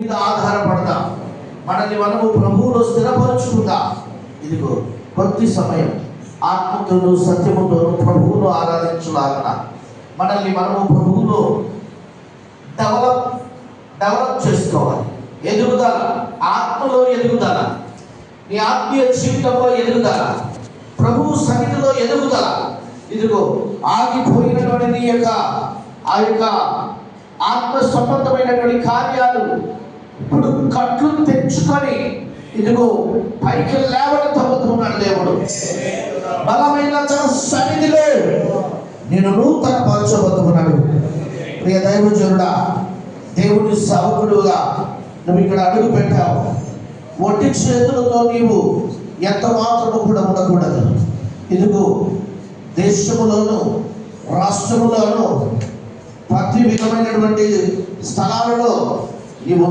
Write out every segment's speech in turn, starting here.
మీద ఆధారపడదాం మనల్ని మనము ప్రభువులో స్థిరపరుచుకుందా ఇదిగో కొద్ది సమయం ఆత్మతోను సత్యముతోను ప్రభువును ఆరాధించులాగన. మనల్ని మనము ప్రభువులో డెవలప్ డెవలప్ చేసుకోవాలి. ఎదుగుదల ఆత్మలో ఎదుగుదల. నీ ఆత్మీయ జీవితంలో ఎదుగుదల. ప్రభు సన్నిధిలో ఎదుగుదల. ఇదిగో ఆగిపోయినటువంటి నీ యొక్క ఆ యొక్క ఆత్మ సంబంధమైనటువంటి కార్యాలు ఇప్పుడు కట్లు తెచ్చుకొని ఇదిగో పైకి లేవనెత్తబోతున్నాడు దేవుడు. బలమైన తన సన్నిధిలో నేను నూతన పరచబోతున్నాడు. ప్రియ దైవజనుడా దేవుని సవకుడుగా నువ్వు ఇక్కడ అడుగు పెట్టావు. ఒట్టి చేతులతో నీవు ఎంత మాత్రము కూడా ఉండకూడదు. ఇదిగో దేశములోను రాష్ట్రములోను ప్రతి విధమైనటువంటి స్థలాలలో నీవు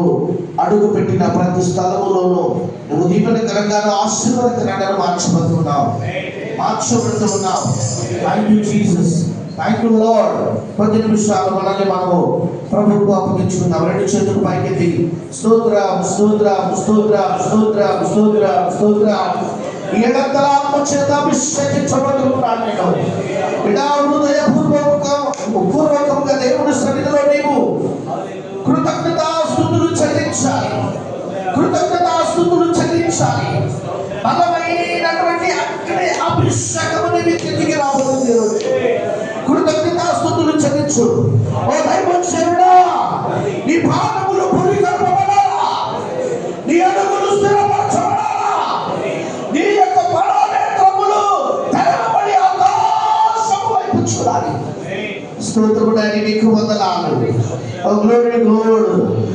అడుగు పెట్టిన ప్రతి స్థలములోనూ నువ్వు దీపనకరంగాను ఆశీర్వాదకరంగా మార్చబడుతున్నావు మార్చబడుతున్నావు thank you Jesus thank you Lord కొద్ది నిమిషాలు మనల్ని మనము ప్రభుత్వం అప్పగించుకుందాం. రెండు చేతులు పైకెత్తి. స్తోత్ర స్తోత్ర స్తోత్ర స్తోత్ర స్తోత్ర స్తోత్ర. ఏడంతల చేత అభిషేకించబడుతున్నాను నేను. ఇడా హృదయపూర్వకంగా పూర్వకంగా దేవుడు కృతజ్ఞతాస్తుతులు చెల్లించాలి బలమైనటువంటి అగ్ని అభిషేకము నీ కిందికి రాబోతుంది ఈరోజు. కృతజ్ఞతాస్తుతులు చెల్లించు ఓ దైవజనుడా నీ పాదములు పురి కలపబడాలా నీ అడుగులు స్థిరపరచబడాలా నీ యొక్క పరానేత్రములు తెరవబడి ఆకాశము వైపు చూడాలి స్తోత్రముడని నీకు వందనాలు oh glory God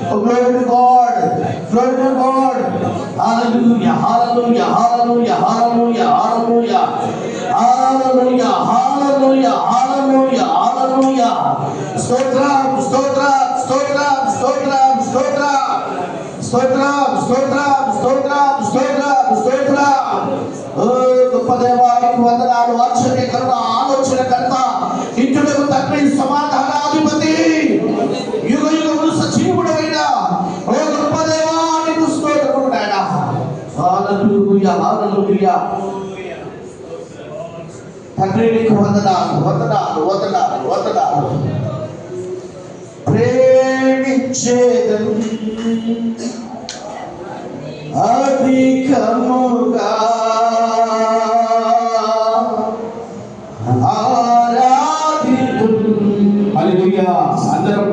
oh glory God glory God hallelujah hallelujah hallelujah hallelujah hallelujah hallelujah hallelujah hallelujah hallelujah స్తోత్రం స్తోత్రం స్తోత్రం స్తోత్రం స్తోత్రం స్తోత్రం స్తోత్రం స్తోత్రం స్తోత్రం స్తోత్రం ఓ గొప్ప దేవానికి వందనాలు ఆశ్చర్యకరణ ఆలోచన కర్త ఇంటులకు తండ్రి సమాధానాధిపతి. యుగ యుగములు సజీవుడైన ఓ గొప్ప దేవానికి స్తోత్రము నాయన హల్లెలూయా తండ్రి నీకు వందనాలు వందనాలు వందనాలు వందనాలు ప్రేమించేదను అధికముగా ఆరాధితు అందరం